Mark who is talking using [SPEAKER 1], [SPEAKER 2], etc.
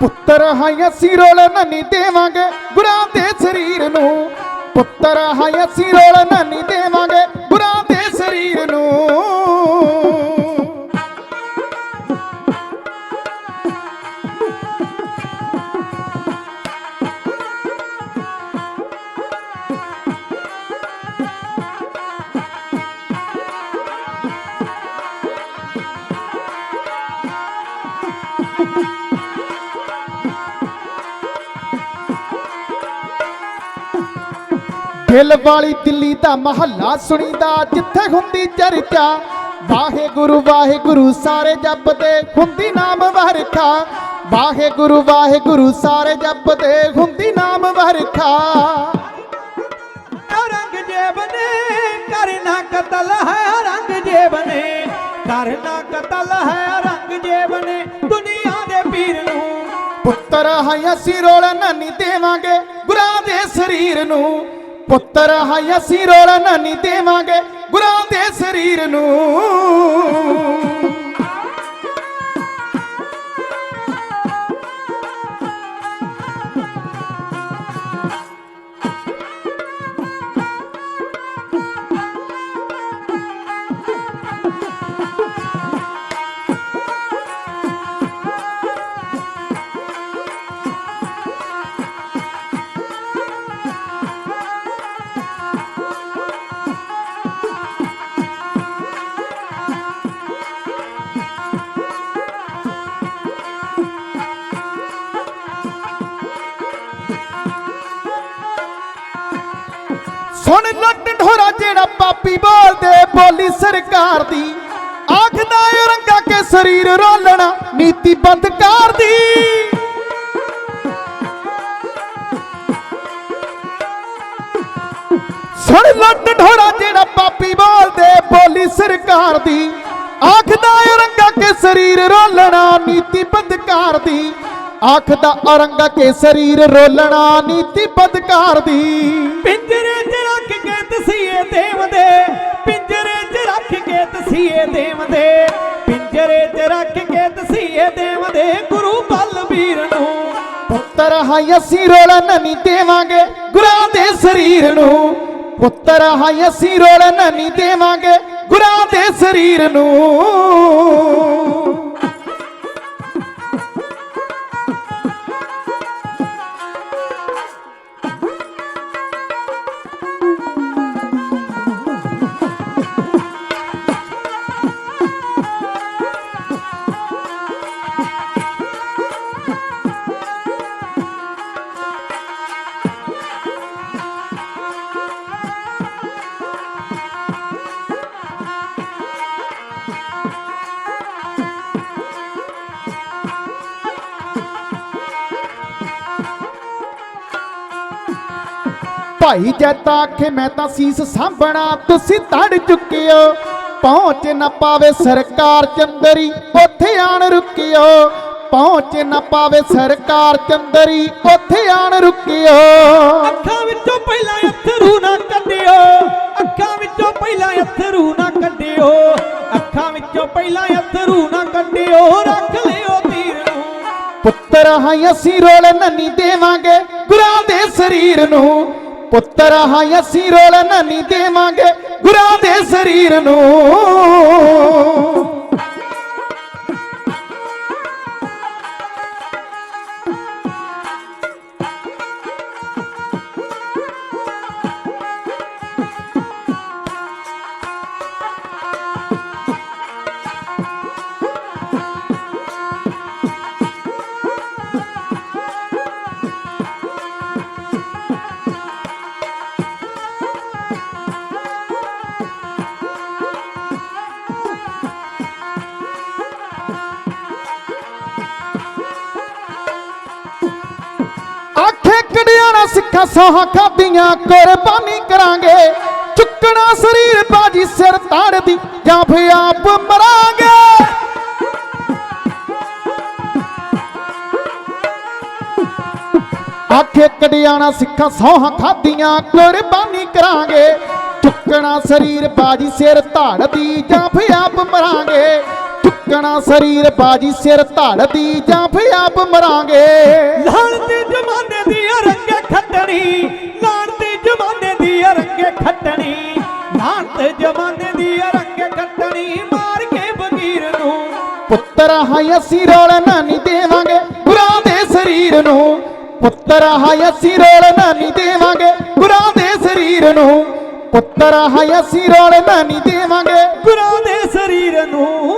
[SPEAKER 1] ਪੁੱਤਰ ਹਾਂ ਅਸੀਂ ਰੋਲ ਨਨੀ ਦੇਵਾਂਗੇ ਗੁਰਾਂ ਦੇ ਸਰੀਰ ਨੂੰ। ਪੁੱਤਰ ਹਾਂ ਅਸੀਂ ਰੋਲ ਨਨੀ ਦੇਵਾਂਗੇ ਦਿਲ ਵਾਲੀ ਦਿੱਲੀ ਦਾ ਮਹੱਲਾ ਸੁਣੀਦਾ ਜਿੱਥੇ ਹੁੰਦੀ ਚਰਚਾ। ਵਾਹਿਗੁਰੂ ਵਾਹਿਗੁਰੂ ਸਾਰੇ ਜਪਦੇ ਹੁੰਦੀ ਨਾਮ ਵਰਖਾ। ਵਾਹਿਗੁਰੂ ਵਾਹਿਗੁਰੂ ਸਾਰੇ ਜਪਦੇ ਹੁੰਦੀ ਨਾਮ ਵਰਖਾ।
[SPEAKER 2] ਰੰਗ ਜੇਬਨੇ ਕਰਨਾ ਕਤਲ ਹੈ ਰੰਗ ਜੇਬਨੇ ਕਰਨਾ ਕਤਲ ਹੈ ਰੰਗ ਜੇਬਨੇ ਦੁਨੀਆ ਦੇ ਪੀਰ ਨੂੰ।
[SPEAKER 1] ਪੁੱਤਰ ਹਾਂ ਅਸੀਂ ਰੋਲ ਨਾਨੀ ਦੇਵਾਂਗੇ ਗੁਰਾਂ ਦੇ ਸਰੀਰ ਨੂੰ। ਪੁੱਤਰ ਹਾਂ ਅਸੀਂ ਰੋਲ ਨਾਨੀ ਦੇਵਾਂਗੇ ਗੁਰਾਂ ਦੇ ਸਰੀਰ ਨੂੰ। ਸੁਣ ਲੱਟ ਢੋਰਾ ਜਿਹੜਾ ਪਾਪੀ ਬੋਲਦੇ, ਬੋਲੀ ਸਰਕਾਰ ਦੀ। ਆਖਦਾ ਏ ਰੰਗਾ ਕੇ ਸਰੀਰ ਰੋਲਣਾ, ਨੀਤੀ ਬੰਦ ਕਰ ਦੀ। ਸੁਣ ਲੱਟ ਢੋਰਾ ਜਿਹੜਾ ਪਾਪੀ ਬੋਲਦੇ, ਬੋਲੀ ਸਰਕਾਰ ਦੀ। ਆਖਦਾ ਏ ਰੰਗਾ ਕੇ ਸਰੀਰ ਰੋਲਣਾ, ਨੀਤੀ ਬੰਦ ਕਰ ਦੀ। ਆਖਦਾ ਔਰੰਗਾ ਕੇ ਸਰੀਰ ਰੋਲਣਾ, ਨੀਤੀ ਬੰਦ ਕਰ ਦੀ।
[SPEAKER 2] ਪਿੰਜਰੇ ਕੇ ਦੇਵ ਦੇ ਪਿੰਜਰੇ 'ਚ ਰੱਖ ਕੇ ਤਸੀਏ ਦੇਵਦੇ, ਪਿੰਜਰੇ 'ਚ ਰੱਖ ਕੇ ਤਸੀਏ ਦੇਵਦੇ, ਗੁਰੂ ਬਲਬੀਰ ਨੂੰ।
[SPEAKER 1] ਪੁੱਤਰ ਹਾਂ ਅਸੀਂ ਰੋਲ ਨਨੀ ਦੇਵਾਂਗੇ ਗੁਰਾਂ ਦੇ ਸਰੀਰ ਨੂੰ। ਪੁੱਤਰ ਹਾਂ ਅਸੀਂ ਰੋਲ ਨਨੀ ਦੇਵਾਂਗੇ ਗੁਰਾਂ ਦੇ ਸਰੀਰ ਨੂੰ। ਭਾਈ ਜੱਤਾ ਆਖੇ ਮੈਂ ਤਾਂ ਸੀਸ ਸਾਂਭਣਾ ਤੁਸੀਂ ਤੜ ਚੁੱਕਿਓ। ਪਹੁੰਚ ਨਾ ਪਾਵੇ ਸਰਕਾਰ ਚੰਦਰੀ ਉੱਥੇ ਆਣ ਰੁਕਿਓ। ਪਹੁੰਚ ਨਾ ਪਾਵੇ ਸਰਕਾਰ ਚੰਦਰੀ ਉੱਥੇ ਆਣ ਰੁਕਿਓ।
[SPEAKER 2] ਅੱਖਾਂ ਵਿੱਚੋਂ ਪਹਿਲਾਂ ਅਥਰੂ ਨਾ ਕੱਢਿਓ। ਅੱਖਾਂ ਵਿੱਚੋਂ ਪਹਿਲਾਂ ਅਥਰੂ ਨਾ ਕੱਢਿਓ। ਅੱਖਾਂ ਵਿੱਚੋਂ ਪਹਿਲਾਂ ਅਥਰੂ ਨਾ ਕੱਢਿਓ। ਰੱਖ ਲਿਓ ਤੀਰ ਨੂੰ।
[SPEAKER 1] ਪੁੱਤਰ ਹਾਂ ਅਸੀਂ ਰੋਲ ਨਨੀ ਦੇਵਾਂਗੇ ਗੁਰਾਂ ਦੇ ਸਰੀਰ ਨੂੰ। ਪੁੱਤਰ ਹਾਂ ਅਸੀਂ ਰੋਲ ਨਨੀ ਦੇਵਾਂਗੇ ਗੁਰਾਂ ਦੇ ਸਰੀਰ ਨੂੰ। ਕੜਿਆਣਾ ਸਿੱਖਾਂ ਸੋਹਾਂ ਖਾਦੀਆਂ ਕੁਰਬਾਨੀ ਕਰਾਂਗੇ। ਚੁੱਕਣਾ ਸਰੀਰ ਬਾਜੀ ਸਿਰ ਤਾੜਦੀ ਜਾਂ ਫੇ ਆਪ ਮਰਾਂਗੇ। ਆਖੇ ਕੜਿਆਣਾ ਸਿੱਖਾਂ ਸੋਹਾਂ ਖਾਦੀਆਂ ਕੁਰਬਾਨੀ ਕਰਾਂਗੇ। ਚੁੱਕਣਾ ਸਰੀਰ ਬਾਜੀ ਸਿਰ ਧਾੜਦੀ ਜਾਂ ਫੇ ਆਪ ਮਰਾਂਗੇ। ਚੁੱਕਣਾ ਸਰੀਰ ਬਾਜੀ ਸਿਰ ਧੜਦੀ ਜਾਂ ਫੇ ਆਪ ਮਰਾਂਗੇ।
[SPEAKER 2] ਲਾਣਤੀ ਜਮਾਨੇ ਦੀ ਰੰਗੇ ਖੱਟਣੀ ਲਾਣਤੀ ਜਮਾਨੇ ਦੀ ਰੰਗੇ ਖੱਟਣੀ ਲਾਣਤ ਜਮਾਨੇ ਦੀ ਰੰਗੇ ਖੱਟਣੀ ਮਾਰ ਕੇ ਬਗੀਰ ਨੂੰ।
[SPEAKER 1] ਪੁੱਤਰ ਹਾਈ ਅਸੀਂ ਰੋਲ ਨਾ ਨਹੀਂ ਦੇਵਾਂਗੇ ਗੁਰਾਂ ਦੇ ਸਰੀਰ ਨੂੰ। ਪੁੱਤਰ ਹਾਈ ਅਸੀਂ ਰੋਲ ਨਾ ਨਹੀਂ ਦੇਵਾਂਗੇ ਗੁਰਾਂ ਦੇ ਸਰੀਰ ਨੂੰ। ਪੁੱਤਰ ਹਾਈ ਅਸੀਂ ਰੋਲ ਨਾ ਨਹੀਂ ਦੇਵਾਂਗੇ।
[SPEAKER 2] ਗੁਰਾਂ ਦੇ ਸਰੀਰ ਨੂੰ।